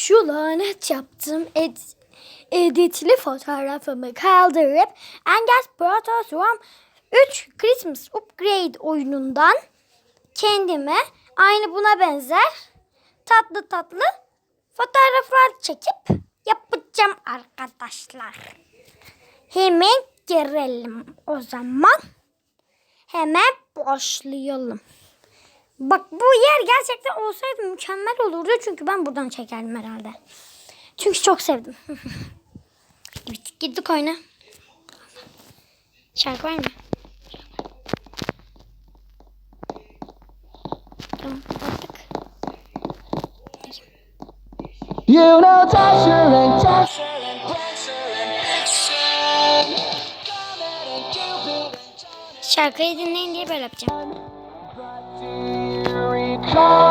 Şu lanet yaptığım ed editli fotoğrafımı kaldırıp Engels Protozoom 3 Christmas Upgrade oyunundan kendime aynı buna benzer tatlı tatlı fotoğraflar çekip yapacağım arkadaşlar. Hemen girelim o zaman. Hemen başlayalım. Bak bu yer gerçekten olsaydı mükemmel olurdu. Çünkü ben buradan çekerdim herhalde. Çünkü çok sevdim. evet gittik oyuna. Şarkı var mı? Tamam. You know Dasher and and Şarkıyı dinleyin diye böyle yapacağım. Do you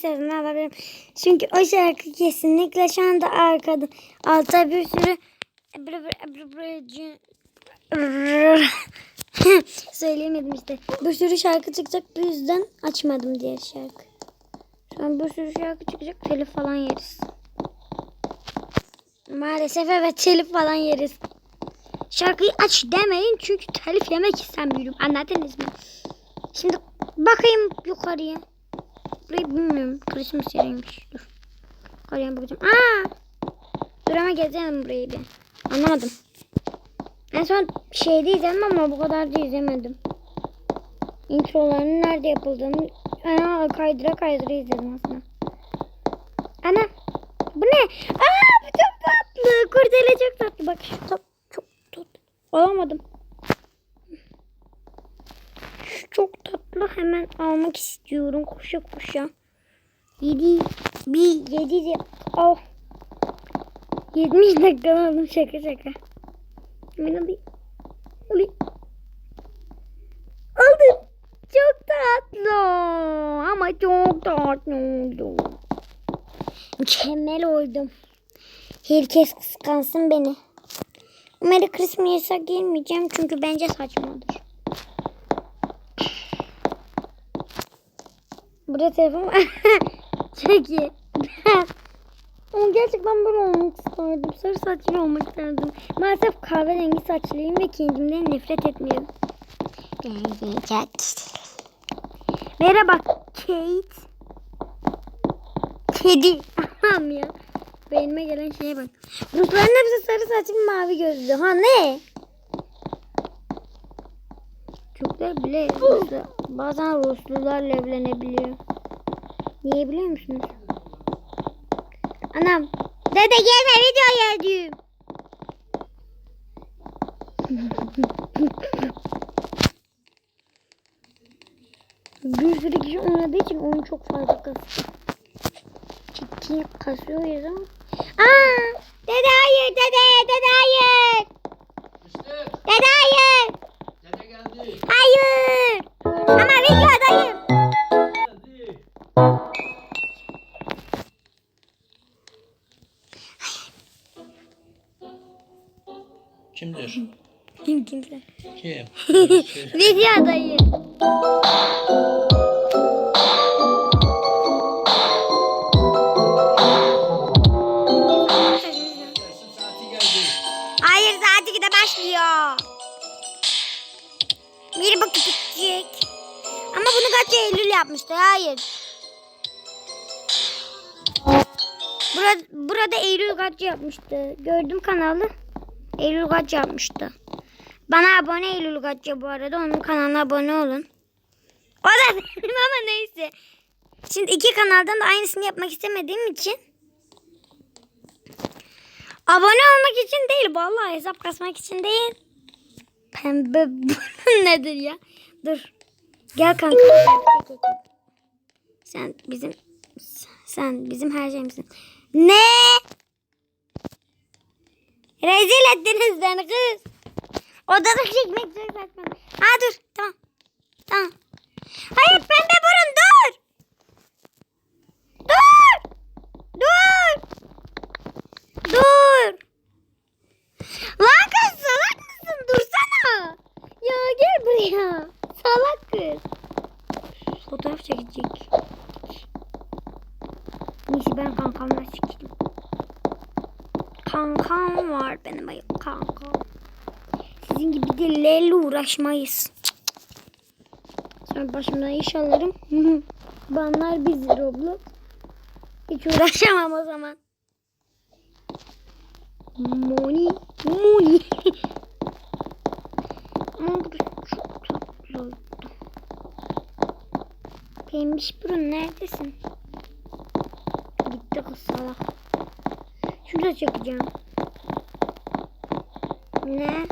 Sözünü alabilirim. Çünkü o şarkı kesinlikle şu anda arkada. Altta bir sürü söyleyemedim işte. Bir sürü şarkı çıkacak bu yüzden açmadım diğer şarkı. Şu an bir sürü şarkı çıkacak telif falan yeriz. Maalesef evet telif falan yeriz. Şarkıyı aç demeyin çünkü telif yemek istemiyorum. Anladınız mı? Şimdi bakayım yukarıya. Burayı bilmiyorum. Christmas yeriymiş. Dur. Yukarıya bakacağım. Aa! Dur ama gezelim burayı bir. Anlamadım. En son şeyde izledim ama bu kadar da izlemedim. Introlarının nerede yapıldığını Aa, kaydıra kaydıra izledim aslında. Ana! Bu ne? Aa bu çok tatlı. Kurdele çok tatlı. Bak top çok tatlı. Alamadım. Şu çok tatlı. Hemen almak istiyorum. Koşa koşa. Yedi. Bir yedi. de- Oh. 70 dakika aldım. Şaka şaka. Hemen alayım. Alayım. Aldım. Çok tatlı. Ama çok tatlı oldu. Mükemmel oldum. Herkes kıskansın beni. Merry Christmas'a girmeyeceğim çünkü bence saçmadır. Burada telefon var. İyi. Ama gerçekten böyle olmak isterdim. Sarı saçlı olmak isterdim. Maalesef kahverengi saçlıyım ve kendimden nefret etmiyorum. Merhaba Kate. Kedi. Anam ya. Beynime gelen şeye bak. Rusların hepsi sarı saçlı mavi gözlü. Ha ne? Türkler bile Ruslu- bazen Ruslularla evlenebiliyor. Niye biliyor musunuz? Anam. Dede gelme videoya diyorum. Bir sürü kişi oynadığı için oyun çok fazla kasıyor. Ciddi kasıyor ya zaman. Aa! Dede hayır dede dede hayır. Dede hayır. Hayır. Ama videodayım. Kimdir? Kim kimse. Kim? Videodayım. Bir bakıp bitecek. Ama bunu kaç Eylül yapmıştı? Hayır. Burada, burada Eylül kaç yapmıştı? Gördüm kanalı. Eylül kaç yapmıştı. Bana abone Eylül Gatça bu arada. Onun kanalına abone olun. O da benim ama neyse. Şimdi iki kanaldan da aynısını yapmak istemediğim için Abone olmak için değil. Vallahi hesap kasmak için değil. Pembe nedir ya? Dur. Gel kanka. Sen bizim sen bizim her şeyimsin. Ne? Rezil ettiniz beni kız. Odada çekmek çok saçma. Ha dur. Tamam. Tamam. Hayır pembe burun. Dur. Dur. Dur. Lan kız salak mısın? Dursana. Ya gel buraya. Salak kız. Fotoğraf çekecek. Neyse ben kankamla çekeyim. Kankam var benim ayıp kankam. Sizin gibi dillerle uğraşmayız. Sonra başımdan iş alırım. Banlar bizi Roblox. Hiç uğraşamam o zaman. Moni. Moni. Ama çok tatlı. Pembiş burun neredesin? Gitti kız salak. Şurada çekeceğim. Ne?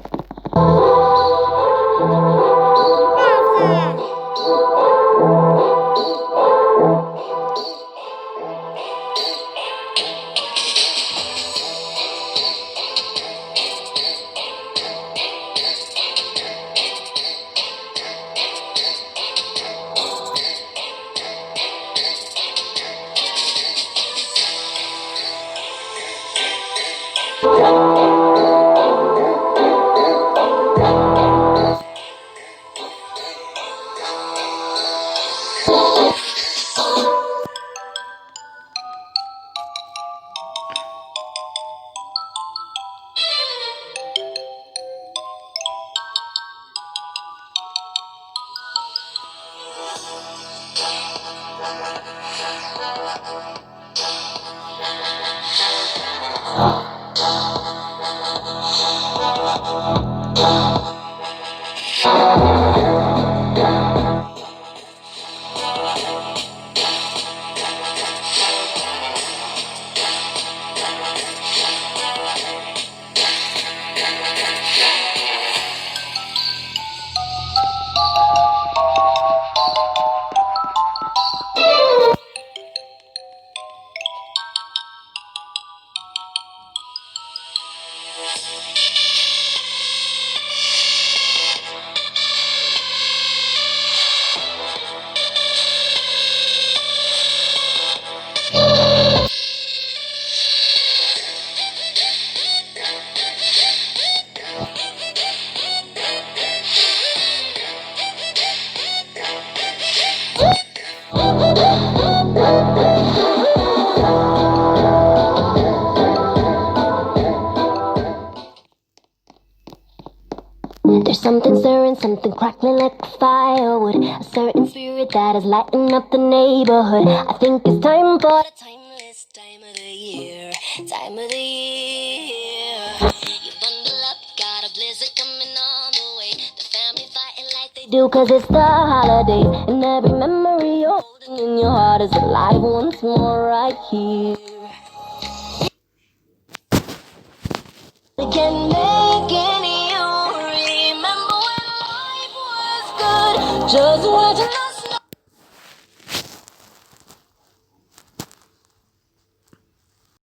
Thank you. Música something stirring, something crackling like firewood. A certain spirit that is lighting up the neighborhood. I think it's time for the timeless time of the year. Time of the year. You bundle up, got a blizzard coming on the way. The family fighting like they do, cause it's the holiday. And every memory you're holding in your heart is alive once more right here. Just watch.